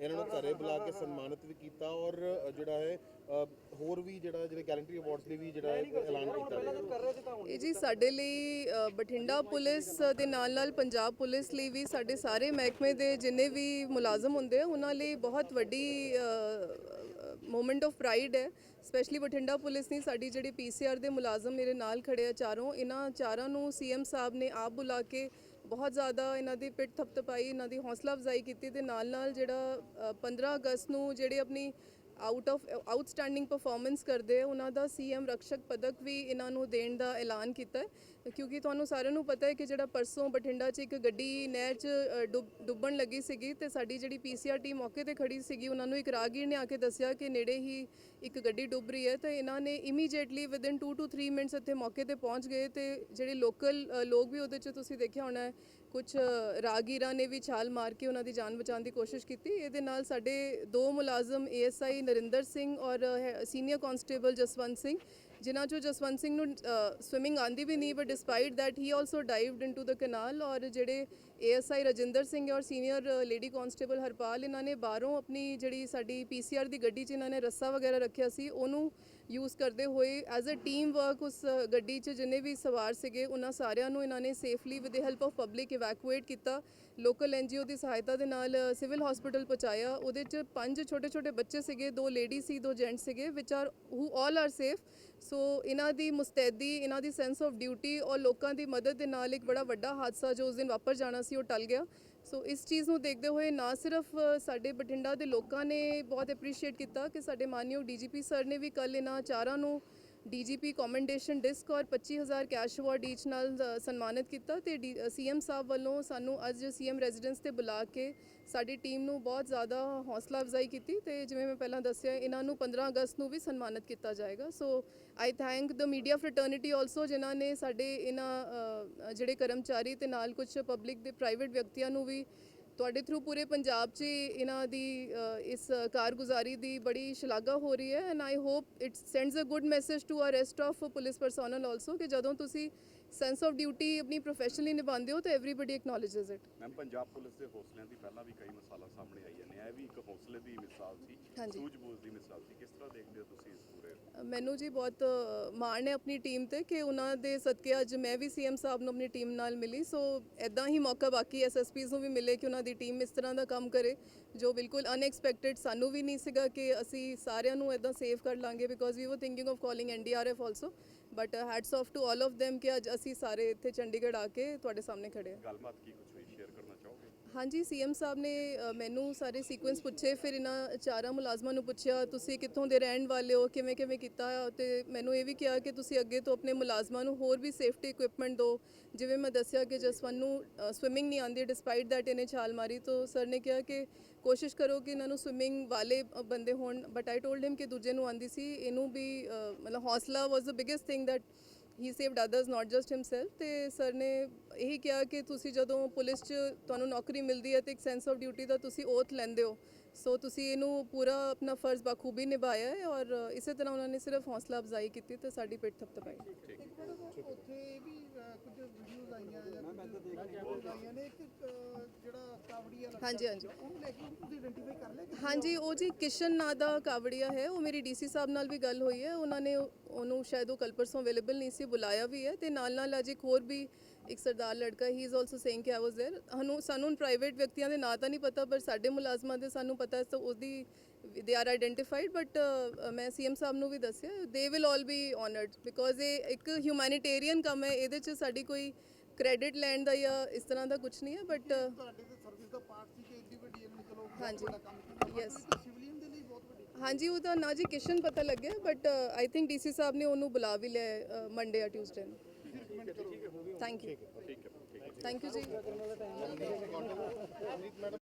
ਇਹਨਾਂ ਨੂੰ ਘਰੇ ਬੁਲਾ ਕੇ ਸਨਮਾਨਿਤ ਵੀ ਕੀਤਾ ਔਰ ਜਿਹੜਾ ਹੈ ਹੋਰ ਵੀ ਜਿਹੜਾ, ਜਿਹੜੇ ਗੈਲੰਟਰੀ ਅਵਾਰਡਸ ਲਈ ਵੀ ਜਿਹੜਾ ਐਲਾਨ ਕੀਤਾ ਇਹ ਜੀ ਸਾਡੇ ਲਈ ਬਠਿੰਡਾ ਪੁਲਿਸ ਦੇ ਨਾਲ ਨਾਲ ਪੰਜਾਬ ਪੁਲਿਸ ਲਈ ਵੀ ਸਾਡੇ ਸਾਰੇ ਮਹਿਕਮੇ ਦੇ ਜਿੰਨੇ ਵੀ ਮੁਲਾਜ਼ਮ ਹੁੰਦੇ ਆ, ਉਹਨਾਂ ਲਈ ਬਹੁਤ ਵੱਡੀ ਮੂਮੈਂਟ ਆਫ ਪ੍ਰਾਈਡ ਹੈ। ਸਪੈਸ਼ਲੀ ਬਠਿੰਡਾ ਪੁਲਿਸ ਨੇ ਸਾਡੀ ਜਿਹੜੀ ਪੀਸੀਆਰ ਦੇ ਮੁਲਾਜ਼ਮ ਮੇਰੇ ਨਾਲ ਖੜੇ ਆ ਚਾਰੋਂ, ਇਹਨਾਂ ਚਾਰਾਂ ਨੂੰ ਸੀਐਮ ਸਾਹਿਬ ਨੇ ਆਪ ਬੁਲਾ ਕੇ ਬਹੁਤ ਜ਼ਿਆਦਾ ਇਹਨਾਂ ਦੀ ਪਿੱਠ ਥਪਥਪਾਈ ਇਹਨਾਂ ਦੀ ਹੌਸਲਾ ਅਫਜ਼ਾਈ ਕੀਤੀ ਤੇ ਨਾਲ ਨਾਲ ਜਿਹੜਾ ਅ, 15 ਅਗਸਤ ਨੂੰ ਜਿਹੜੇ ਆਪਣੀ ਆਊਟ ਆਫ ਆਊਟਸਟੈਂਡਿੰਗ ਪਰਫਾਰਮੈਂਸ ਕਰਦੇ ਆ ਉਹਨਾਂ ਦਾ ਸੀਐਮ ਰਕਸ਼ਕ ਪਦਕ ਵੀ ਇਹਨਾਂ ਨੂੰ ਦੇਣ ਦਾ ਐਲਾਨ ਕੀਤਾ ਹੈ। ਕਿਉਂਕਿ ਤੁਹਾਨੂੰ ਸਾਰਿਆਂ ਨੂੰ ਪਤਾ ਹੈ ਕਿ ਜਿਹੜਾ ਪਰਸੋਂ ਬਠਿੰਡਾ 'ਚ ਇੱਕ ਗੱਡੀ ਨਹਿਰ 'ਚ ਅ, ਡੁੱਬਣ ਲੱਗੀ ਸੀਗੀ ਤੇ ਸਾਡੀ ਜਿਹੜੀ ਪੀਸੀਆਰ ਟੀਮ ਮੌਕੇ ਤੇ ਖੜੀ ਸੀਗੀ ਉਹਨਾਂ ਨੂੰ ਇੱਕ ਰਾਹਗੀਰ ਨੇ ਆ ਕੇ ਦੱਸਿਆ ਕਿ ਨੇੜੇ ਹੀ ਇੱਕ ਗੱਡੀ ਡੁੱਬ ਰਹੀ ਹੈ ਤੇ ਇਹਨਾਂ ਨੇ ਇਮੀਡੀਏਟਲੀ ਵਿਦਿਨ 2 ਟੂ 3 ਮਿੰਟਸ ਇੱਥੇ ਮੌਕੇ ਤੇ ਪਹੁੰਚ ਗਏ ਤੇ ਜਿਹੜੇ ਲੋਕਲ ਲੋਕ ਵੀ ਉਹਦੇ 'ਚ ਤੁਸੀਂ ਦੇਖਿਆ ਹੋਣਾ ਹੈ ਕੁਝ ਰਾਹਗੀਰਾਂ ਨੇ ਵੀ ਛਾਲ ਮਾਰ ਕੇ ਉਹਨਾਂ ਦੀ ਜਾਨ ਬਚਾਉਣ ਦੀ ਕੋਸ਼ਿਸ਼ ਕੀਤੀ। ਇਹਦੇ ਨਾਲ ਸਾਡੇ ਦੋ ਮੁਲਾਜ਼ਮ ਏਐਸਆਈ ਨਰਿੰਦਰ ਸਿੰਘ ਔਰ ਸੀਨੀਅਰ ਕਾਂਸਟੇਬਲ ਜਸਵੰਤ ਸਿੰਘ ਜਿਨ੍ਹਾਂ ਚੋਂ ਜਸਵੰਤ ਸਿੰਘ ਨੂੰ ਸਵਿਮਿੰਗ ਆਂਦੀ ਵੀ ਨਹੀਂ but despite that he also dived into the canal ਔਰ ਜਿਹੜੇ ਏਐਸਆਈ ਰਜਿੰਦਰ ਸਿੰਘ ਔਰ ਸੀਨੀਅਰ ਲੇਡੀ ਕਾਂਸਟੇਬਲ ਹਰਪਾਲ, ਇਹਨਾਂ ਨੇ ਬਾਹਰੋਂ ਆਪਣੀ ਜਿਹੜੀ ਸਾਡੀ ਪੀਸੀਆਰ ਦੀ ਗੱਡੀ 'ਚ ਇਹਨਾਂ ਨੇ ਰੱਸਾ ਵਗੈਰਾ ਰੱਖਿਆ ਸੀ, ਉਹਨੂੰ ਯੂਜ਼ ਕਰਦੇ ਹੋਏ ਐਜ਼ ਅ ਟੀਮ ਵਰਕ ਉਸ ਗੱਡੀ 'ਚ ਜਿੰਨੇ ਵੀ ਸਵਾਰ ਸੀਗੇ, ਉਹਨਾਂ ਸਾਰਿਆਂ ਨੂੰ ਇਹਨਾਂ ਨੇ safely with the help of public evacuate ਕੀਤਾ। ਲੋਕਲ ਐਨਜੀਓ ਦੀ ਸਹਾਇਤਾ ਦੇ ਨਾਲ ਸਿਵਲ ਹਸਪੀਟਲ ਪਹੁੰਚਾਇਆ। ਉਹਦੇ 'ਚ ਪੰਜ ਛੋਟੇ ਛੋਟੇ ਬੱਚੇ ਸੀਗੇ, ਦੋ ਲੇਡੀ ਸੀ, ਦੋ ਜੈਂਟ ਸੀਗੇ ਵਿਚ are who all are safe so ਇਹਨਾਂ ਦੀ ਮੁਸਤੈਦੀ, ਇਹਨਾਂ ਦੀ ਸੈਂਸ ਆਫ ਡਿਊਟੀ ਔਰ ਲੋਕਾਂ ਦੀ ਮਦਦ ਦੇ ਨਾਲ ਇੱਕ ਬੜਾ ਵੱਡਾ ਹਾਦਸਾ ਜੋ ਉਸ ਦਿਨ ਵਾਪਰ ਜਾਣਾ ਸੀ ਉਹ ਟਲ ਗਿਆ। ਸੋ ਇਸ ਚੀਜ਼ ਨੂੰ ਦੇਖਦੇ ਹੋਏ ਨਾ ਸਿਰਫ ਸਾਡੇ ਬਠਿੰਡਾ ਦੇ ਲੋਕਾਂ ਨੇ ਬਹੁਤ ਐਪਰੀਸ਼ੀਏਟ ਕੀਤਾ ਕਿ ਸਾਡੇ ਮਾਨਯੋਗ ਡੀਜੀਪੀ ਸਰ ਨੇ ਵੀ ਕੱਲ ਇਹਨਾਂ ਚਾਰਾਂ ਨੂੰ ਡੀਜੀਪੀ ਕਮੈਂਡੇਸ਼ਨ ਡਿਸਕ ਔਰ 25000 ਕੈਸ਼ ਅਵਾਰਡ ਈਚ ਨਾਲ ਸਨਮਾਨਿਤ ਕੀਤਾ ਤੇ ਸੀਐਮ ਸਾਹਿਬ ਵੱਲੋਂ ਸਾਨੂੰ ਅੱਜ ਸੀਐਮ ਰੈਜ਼ੀਡੈਂਸ ਤੇ ਬੁਲਾ ਕੇ ਸਾਡੀ ਟੀਮ ਨੂੰ ਬਹੁਤ ਜ਼ਿਆਦਾ ਹੌਸਲਾ ਅਫਜ਼ਾਈ ਕੀਤੀ ਤੇ ਜਿਵੇਂ ਮੈਂ ਪਹਿਲਾਂ ਦੱਸਿਆ, ਇਹਨਾਂ ਨੂੰ 15 ਅਗਸਤ ਨੂੰ ਵੀ ਸਨਮਾਨਿਤ ਕੀਤਾ ਜਾਏਗਾ। So I thank the media fraternity also ਜਿਨ੍ਹਾਂ ਨੇ ਸਾਡੇ ਇਹਨਾਂ ਜਿਹੜੇ ਕਰਮਚਾਰੀ ਤੇ ਨਾਲ ਕੁਝ ਪਬਲਿਕ ਦੇ ਪ੍ਰਾਈਵੇਟ ਵਿਅਕਤੀਆਂ ਨੂੰ ਵੀ ਤੁਹਾਡੇ ਥਰੂ ਪੂਰੇ ਪੰਜਾਬ 'ਚ ਇਹਨਾਂ ਦੀ ਇਸ ਕਾਰਗੁਜ਼ਾਰੀ ਦੀ ਬੜੀ ਸ਼ਲਾਘਾ ਹੋ ਰਹੀ ਹੈ and I hope it sends a good message to our rest of police personnel also ਕਿ ਜਦੋਂ ਤੁਸੀਂ ਸੈਂਸ ਆਫ ਡਿਊਟੀ ਆਪਣੀ ਪ੍ਰੋਫੈਸ਼ਨਲੀ ਨਿਭਾਉਂਦੇ ਹੋ ਤਾਂ everybody acknowledges it ma'am Punjab police ਦੇ ਹੌਸਲਿਆਂ ਦੀ ਪਹਿਲਾਂ ਵੀ ਕਈ ਮਿਸਾਲਾਂ ਸਾਹਮਣੇ ਆਈਆਂ ਨੇ। ਇਹ ਵੀ ਇੱਕ ਹੌਸਲੇ ਦੀ ਮਿਸਾਲ ਸੀ। ਸੂਝ-ਬੂਝ ਦੀ ਮਿਸਾਲ ਸੀ। ਕਿਸ ਤਰ੍ਹਾਂ ਦੇਖਦੇ ਹੋ ਤੁਸੀਂ ਇਸ ਪੂਰੇ ਮੈਨੂੰ ਜੀ ਬਹੁਤ ਮਾਣ ਹੈ ਆਪਣੀ ਟੀਮ ਤੇ ਕਿ ਉਹਨਾਂ ਦੇ ਸਦਕੇ ਅੱਜ ਮੈਂ ਵੀ ਸੀਐਮ ਸਾਹਿਬ ਨੂੰ ਆਪਣੀ ਟੀਮ ਨਾਲ ਮਿਲੀ। ਸੋ ਐਦਾਂ ਹੀ ਮੌਕਾ ਬਾਕੀ ਐਸਐਸਪੀਜ਼ ਨੂੰ ਵੀ ਮਿਲੇ ਕਿ ਉਹਨਾਂ ਦੀ ਟੀਮ ਇਸ ਤਰ੍ਹਾਂ ਦਾ ਕੰਮ ਕਰੇ, ਜੋ ਬਿਲਕੁਲ ਅਨਐਕਸਪੈਕਟਿਡ ਸਾਨੂੰ ਵੀ ਨਹੀਂ ਸੀਗਾ ਕਿ ਅਸੀਂ ਸਾਰਿਆਂ ਨੂੰ ਐਦਾਂ ਸੇਵ ਕਰ ਲਾਂਗੇ because we were thinking of calling NDRF also but hats off to all of them ਕਿ ਅੱਜ ਅਸੀਂ ਸਾਰੇ ਇੱਥੇ ਚੰਡੀਗੜ੍ਹ ਆ ਕੇ ਤੁਹਾਡੇ ਸਾਹਮਣੇ ਖੜੇ ਹਾਂ। ਗੱਲਬਾਤ ਕੀ ਕੁਝ ਹਾਂਜੀ ਸੀਐਮ ਸਾਹਿਬ ਨੇ ਅ, ਮੈਨੂੰ ਸਾਰੇ ਸੀਕੁਐਂਸ ਪੁੱਛੇ ਫਿਰ ਇਹਨਾਂ ਚਾਰਾਂ ਮੁਲਾਜ਼ਮਾਂ ਨੂੰ ਪੁੱਛਿਆ ਤੁਸੀਂ ਕਿੱਥੋਂ ਦੇ ਰਹਿਣ ਵਾਲੇ ਹੋ? ਕਿਵੇਂ ਕਿਵੇਂ ਕੀਤਾ? ਤੇ ਮੈਨੂੰ ਇਹ ਵੀ ਕਿਹਾ ਕਿ ਤੁਸੀਂ ਅੱਗੇ ਤੋਂ ਆਪਣੇ ਮੁਲਾਜ਼ਮਾਂ ਨੂੰ ਹੋਰ ਵੀ ਸੇਫਟੀ ਇਕਵਿਪਮੈਂਟ ਦਿਓ। ਜਿਵੇਂ ਮੈਂ ਦੱਸਿਆ ਕਿ ਜਸਵੰਤ ਨੂੰ ਸਵਿਮਿੰਗ ਨਹੀਂ ਆਉਂਦੀ ਡਿਸਪਾਈਟ ਦੈਟ ਇਹਨੇ ਛਾਲ ਮਾਰੀ ਤੋਂ ਸਰ ਨੇ ਕਿਹਾ ਕਿ ਕੋਸ਼ਿਸ਼ ਕਰੋ ਕਿ ਇਹਨਾਂ ਨੂੰ ਸਵਿਮਿੰਗ ਵਾਲੇ ਅ, ਬੰਦੇ ਹੋਣ ਬਟ ਆਈ ਟੋਲਡ ਹਿਮ ਕਿ ਦੂਜੇ ਨੂੰ ਆਉਂਦੀ ਸੀ। ਇਹਨੂੰ ਵੀ ਅ, ਮਤਲਬ ਹੌਸਲਾ was the biggest thing that he saved others not just himself ਤੇ ਸਰ ਨੇ ਇਹੀ ਕਿਹਾ ਕਿ ਤੁਸੀਂ ਜਦੋਂ ਪੁਲਿਸ 'ਚ ਤੁਹਾਨੂੰ ਨੌਕਰੀ ਮਿਲਦੀ ਹੈ ਤੇ ਇੱਕ ਸੈਂਸ ਆਫ ਡਿਊਟੀ ਦਾ ਤੁਸੀਂ ਓਥ ਲੈਂਦੇ ਹੋ ਸੋ ਤੁਸੀਂ ਇਹਨੂੰ ਪੂਰਾ ਆਪਣਾ ਫਰਜ਼ ਬਖੂਬੀ ਨਿਭਾਇਆ ਹੈ ਔਰ ਇਸੇ ਤਰ੍ਹਾਂ ਉਹਨਾਂ ਨੇ ਸਿਰਫ ਹੌਸਲਾ ਅਫਜ਼ਾਈ ਕੀਤੀ ਤੇ ਸਾਡੀ ਪਿੱਠ ਥਪਥਪਾਈ ਉੱਥੇ ਵੀ ਅਹ, ਕੁਝ ਵੀਡੀਓਜ਼ ਆਈਆਂ ਜਾਂ ਕੁਝ ਆਈਆਂ ਨੇ ਇੱਕ ਅਹ, ਜਿਹੜਾ ਕਾਵੜੀ ਵਾਲਾ ਹਾਂਜੀ ਹਾਂਜੀ ਉਹਨੂੰ ਲੈ ਕੇ ਉਹਨੂੰ ਤੁਸੀਂ ਆਇਡੈਂਟੀਫਾਈ ਕਰ ਲਿਆ ਕਿ ਹਾਂਜੀ ਉਹ ਜੀ ਕਿਸ਼ਨ ਨਾਂ ਦਾ ਕਾਵੜੀਆ ਹੈ ਉਹ ਮੇਰੀ ਡੀਸੀ ਸਾਹਿਬ ਨਾਲ ਵੀ ਗੱਲ ਹੋਈ ਹੈ ਉਹਨਾਂ ਨੇ ਉਹ- ਉਹਨੂੰ ਸ਼ਾਇਦ ਉਹ ਕੱਲ ਪਰਸੋਂ ਅਵੇਲੇਬਲ ਨਹੀਂ ਸੀ ਬੁਲਾਇਆ ਵੀ ਹੈ ਤੇ ਨਾਲ ਨਾਲ ਅਜੇ ਇੱਕ ਹੋਰ ਵੀ ਇੱਕ ਸਰਦਾਰ ਲੜਕਾ ਹੀ ਇਜ਼ ਆਲਸੋ ਸੇਇੰਗ ਕਿ ਆਈ ਵਾਸ देयर ਸਾਨੂੰ ਸਾਨੂੰ ਪ੍ਰਾਈਵੇਟ ਵਿਅਕਤੀਆਂ ਦੇ ਨਾਂ ਤਾਂ ਨਹੀਂ ਪਤਾ ਪਰ ਸਾਡੇ ਮੁਲਾਜ਼ਮਾਂ ਦੇ ਸਾਨੂੰ ਪਤਾ ਹੈ ਤਾਂ ਉਹਦੀ ਦੇ ਆਰ ਆਇਡੈਂਟੀਫਾਈਡ ਬਟ ਮੈਂ ਸੀਐਮ ਸਾਹਿਬ ਨੂੰ ਵੀ ਦੱਸਿਆ they will all be honoured because ਇਹ ਇੱਕ ਹਿਊਮੈਨਿਟੇਰੀਅਨ ਕੰਮ ਹੈ ਇਹਦੇ 'ਚ ਸਾਡੀ ਕੋਈ ਕ੍ਰੈਡਿਟ ਲੈਣ ਦਾ ਜਾਂ ਇਸ ਤਰ੍ਹਾਂ ਦਾ ਕੁਝ ਨਹੀਂ ਹੈ ਬਟ ਤੁਹਾਡੇ ਤੇ ਸਰਵਿਸ ਦਾ ਪਾਰਟ ਸੀ ਕਿ ਇੱਡੀ ਵੱਡੀ ਇਹਨੂੰ ਚਲੋ ਬਹੁਤ ਹਾਂਜੀ। ਵੱਡਾ ਕੰਮ ਕੀਤਾ Yes. ਸਿਵਲੀਅਨ ਦੇ ਲਈ ਬਹੁਤ ਵੱਡੀ ਹਾਂਜੀ ਉਹਦਾ ਨਾ ਜੀ ਕਿਸ਼ਨ ਪਤਾ ਲੱਗਿਆ ਬਟ ਆਈ ਥਿੰਕ ਡੀਸੀ ਸਾਹਿਬ ਨੇ ਉਹਨੂੰ ਬੁਲਾ ਵੀ ਲਿਆ ਮੰਡੇ ਆ ਟਿਊਜ਼ਡੇ ਨੂੰ। ਥੈਂਕ ਯੂ ਥੈਂਕ ਯੂ ਜੀ।